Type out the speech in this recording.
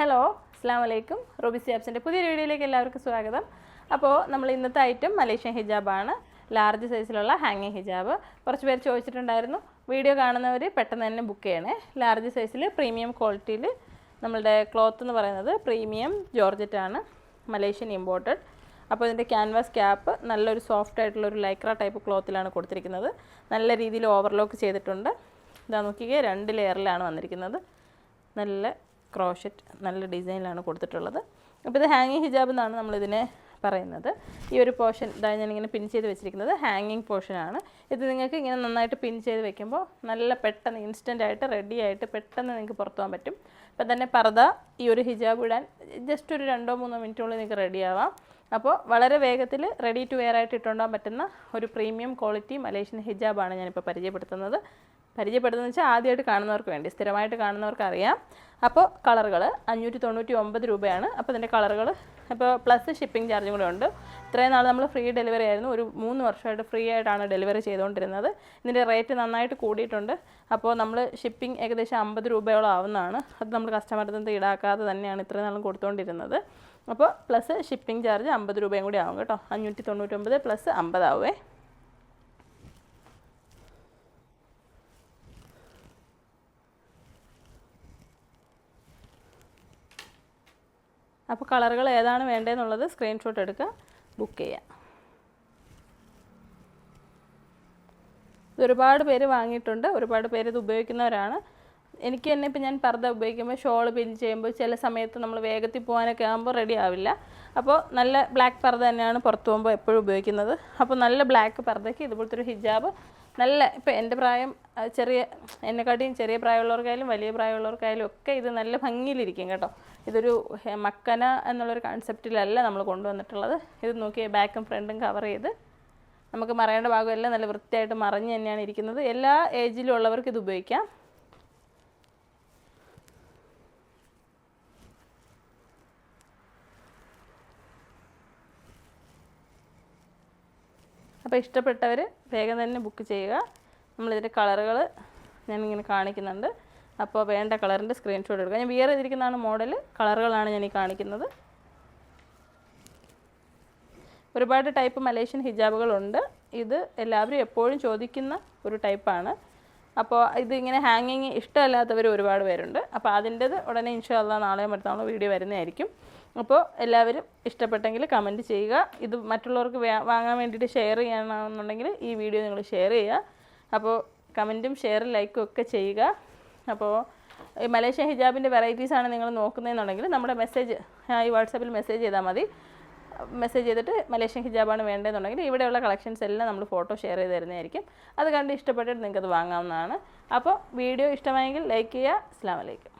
Hello അസ്സാം വലൈക്കും Robbie ആപ്സിന്റെ പുതിയൊരു വീഡിയോയിലേക്ക് എല്ലാവർക്കും സ്വാഗതം. അപ്പോൾ നമ്മൾ ഇന്നത്തെ ഐറ്റം മലേഷ്യൻ ഹിജാബാണ്. ലാർജ് സൈസിലുള്ള ഹാങ്ങിങ് ഹിജാബ്. കുറച്ച് പേര് ചോദിച്ചിട്ടുണ്ടായിരുന്നു. വീഡിയോ കാണുന്നവർ പെട്ടെന്ന് തന്നെ ബുക്ക് ചെയ്യണേ. ലാർജ് സൈസിൽ പ്രീമിയം ക്വാളിറ്റിയിൽ നമ്മളുടെ ക്ലോത്ത് എന്ന് പറയുന്നത് പ്രീമിയം ജോർജറ്റാണ് മലേഷ്യൻ ഇമ്പോർട്ടഡ് അപ്പോൾ ഇതിന്റെ ക്യാൻവാസ് ക്യാപ്പ് നല്ലൊരു സോഫ്റ്റ് ആയിട്ടുള്ള ഒരു ലൈക്ര ടൈപ്പ് ക്ലോത്തിലാണ് കൊടുത്തിരിക്കുന്നത്. നല്ല രീതിയിൽ ഓവർലോക്ക് ചെയ്തിട്ടുണ്ട്. ഇതാ നോക്കിക്കേ രണ്ട് ലെയറിലാണ് വന്നിരിക്കുന്നത്. നല്ല ക്രോഷറ്റ് നല്ല ഡിസൈനിലാണ് കൊടുത്തിട്ടുള്ളത്. അപ്പോൾ ഇത് ഹാങ്ങിങ് ഹിജാബ് എന്നാണ് നമ്മളിതിനെ പറയുന്നത്. ഈ ഒരു പോർഷൻ ഇതാ ഞാനിങ്ങനെ പിൻ ചെയ്ത് വെച്ചിരിക്കുന്നത് ഹാങ്ങിങ് പോർഷനാണ് ഇത് നിങ്ങൾക്ക് ഇങ്ങനെ നന്നായിട്ട് പിൻ ചെയ്ത് വെക്കുമ്പോൾ നല്ല പെട്ടെന്ന് ഇൻസ്റ്റന്റ് ആയിട്ട് റെഡി ആയിട്ട് പെട്ടെന്ന് നിങ്ങൾക്ക് പുറത്തു പോകാൻ പറ്റും. ഇപ്പം തന്നെ പർദ്ദ ഈ ഒരു ഹിജാബ് ഇടാൻ ജസ്റ്റ് ഒരു രണ്ടോ മൂന്നോ മിനിറ്റുള്ളിൽ നിങ്ങൾക്ക് റെഡി ആവാം. അപ്പോൾ വളരെ വേഗത്തിൽ റെഡി ടു വെയർ ആയിട്ട് ഇട്ടുകൊണ്ടാൻ പറ്റുന്ന ഒരു പ്രീമിയം ക്വാളിറ്റി മലേഷ്യൻ ഹിജാബാണ് ഞാനിപ്പോൾ പരിചയപ്പെടുത്തുന്നത്. പരിചയപ്പെടുത്തുന്നത് വെച്ചാൽ ആദ്യമായിട്ട് കാണുന്നവർക്ക് വേണ്ടി സ്ഥിരമായിട്ട് കാണുന്നവർക്ക് അറിയാം. അപ്പോൾ കളറുകൾ അഞ്ഞൂറ്റി തൊണ്ണൂറ്റി ഒമ്പത് രൂപയാണ്. അപ്പോൾ ഇതിന്റെ കളറുകൾ അപ്പോൾ പ്ലസ് ഷിപ്പിംഗ് ചാർജും കൂടെ ഉണ്ട്. ഇത്രയും നാൾ നമ്മൾ ഫ്രീ ഡെലിവറി ആയിരുന്നു. ഒരു മൂന്ന് വർഷമായിട്ട് ഫ്രീ ആയിട്ടാണ് ഡെലിവറി ചെയ്തുകൊണ്ടിരുന്നത്. ഇതിന്റെ റേറ്റ് നന്നായിട്ട് കൂടിയിട്ടുണ്ട്. അപ്പോൾ നമ്മൾ ഷിപ്പിംഗ് ഏകദേശം അമ്പത് രൂപയോളം ആവുന്നതാണ്. അത് നമ്മൾ കസ്റ്റമറിൽ നിന്ന് ഈടാക്കാതെ തന്നെയാണ് ഇത്രയും നാളും കൊടുത്തുകൊണ്ടിരുന്നത്. അപ്പോൾ പ്ലസ് ഷിപ്പിംഗ് ചാർജ് അമ്പത് രൂപയും കൂടി ആവും കേട്ടോ. അഞ്ഞൂറ്റി തൊണ്ണൂറ്റൊമ്പത് പ്ലസ് അമ്പതാവേ അപ്പോൾ കളറുകൾ ഏതാണ് വേണ്ടതെന്നുള്ളത് സ്ക്രീൻഷോട്ട് എടുക്കുക ബുക്ക് ചെയ്യുക ഇതൊരുപാട് പേര് വാങ്ങിയിട്ടുണ്ട് ഒരുപാട് പേര് ഇത് ഉപയോഗിക്കുന്നവരാണ്. എനിക്ക് തന്നെ ഇപ്പം ഞാൻ പർദ്ദ ഉപയോഗിക്കുമ്പോൾ ഷോൾ പിൻ ചെയ്യുമ്പോൾ ചില സമയത്ത് നമ്മൾ വേഗത്തിൽ പോകാനൊക്കെ ആകുമ്പോൾ റെഡി ആവില്ല. അപ്പോൾ നല്ല ബ്ലാക്ക് പർദ്ദ തന്നെയാണ് പുറത്തു പോകുമ്പോൾ എപ്പോഴും ഉപയോഗിക്കുന്നത്. അപ്പോൾ നല്ല ബ്ലാക്ക് പർദ്ദയ്ക്ക് ഇതുപോലത്തെ ഒരു ഹിജാബ്. നല്ല ഇപ്പം എന്റെ പ്രായം ചെറിയ എന്നെക്കാട്ടിയും ചെറിയ പ്രായമുള്ളവർക്കായാലും വലിയ പ്രായമുള്ളവർക്കായാലും ഒക്കെ ഇത് നല്ല ഭംഗിയിലിരിക്കും കേട്ടോ. ഇതൊരു മക്കന എന്നുള്ളൊരു കൺസെപ്റ്റിലല്ല നമ്മൾ കൊണ്ടുവന്നിട്ടുള്ളത്. ഇത് നോക്കി ബാക്കും ഫ്രണ്ടും കവർ ചെയ്ത് നമുക്ക് മറയേണ്ട ഭാഗമെല്ലാം നല്ല വൃത്തിയായിട്ട് മറഞ്ഞ് തന്നെയാണ് ഇരിക്കുന്നത്. എല്ലാ ഏജിലും ഉള്ളവർക്ക് ഇത് ഉപയോഗിക്കാം. അപ്പോൾ ഇഷ്ടപ്പെട്ടവർ വേഗം തന്നെ ബുക്ക് ചെയ്യുക. നമ്മളിതിന്റെ കളറുകൾ ഞാനിങ്ങനെ കാണിക്കുന്നുണ്ട്. അപ്പോൾ വേണ്ട കളറിന്റെ സ്ക്രീൻഷോട്ട് എടുക്കുക ഞാൻ വിയർ ചെയ്തിരിക്കുന്നതാണ് മോഡൽ കളറുകളാണ് ഞാൻ ഈ കാണിക്കുന്നത്. ഒരുപാട് ടൈപ്പ് മലേഷ്യൻ ഹിജാബുകളുണ്ട്. ഇത് എല്ലാവരും എപ്പോഴും ചോദിക്കുന്ന ഒരു ടൈപ്പാണ് അപ്പോൾ ഇത് ഇങ്ങനെ ഹാങ്ങിങ് ഇഷ്ടമല്ലാത്തവർ ഒരുപാട് പേരുണ്ട്. അപ്പോൾ അതിന്റെത് ഉടനെ ഇൻഷാല്ല നാളെ മറ്റന്നാളോ വീഡിയോ വരുന്നതായിരിക്കും. അപ്പോൾ എല്ലാവരും ഇഷ്ടപ്പെട്ടെങ്കിൽ കമന്റ് ചെയ്യുക. ഇത് മറ്റുള്ളവർക്ക് വാങ്ങാൻ വേണ്ടിയിട്ട് ഷെയർ ചെയ്യണമെന്നുണ്ടെങ്കിൽ ഈ വീഡിയോ നിങ്ങൾ ഷെയർ ചെയ്യുക. അപ്പോൾ കമന്റും ഷെയറും ലൈക്കും ഒക്കെ ചെയ്യുക. അപ്പോൾ ഈ മലേഷ്യ ഹിജാബിന്റെ വെറൈറ്റീസ് ആണ് നിങ്ങൾ നോക്കുന്നതെന്നുണ്ടെങ്കിൽ നമ്മുടെ മെസ്സേജ് ഈ വാട്സാപ്പിൽ മെസ്സേജ് ചെയ്താൽ മതി. മെസ്സേജ് ചെയ്തിട്ട് മലേഷ്യൻ ഹിജാബാണ് വേണ്ടതെന്നുണ്ടെങ്കിൽ ഇവിടെയുള്ള കളക്ഷൻസ് എല്ലാം നമ്മൾ ഫോട്ടോ ഷെയർ ചെയ്ത് തരുന്നതായിരിക്കും. അത് കണ്ട് ഇഷ്ടപ്പെട്ടിട്ട് നിങ്ങൾക്കത് വാങ്ങാവുന്നതാണ്. അപ്പോൾ വീഡിയോ ഇഷ്ടമായെങ്കിൽ ലൈക്ക് ചെയ്യുക. അസ്സാം വലൈക്കും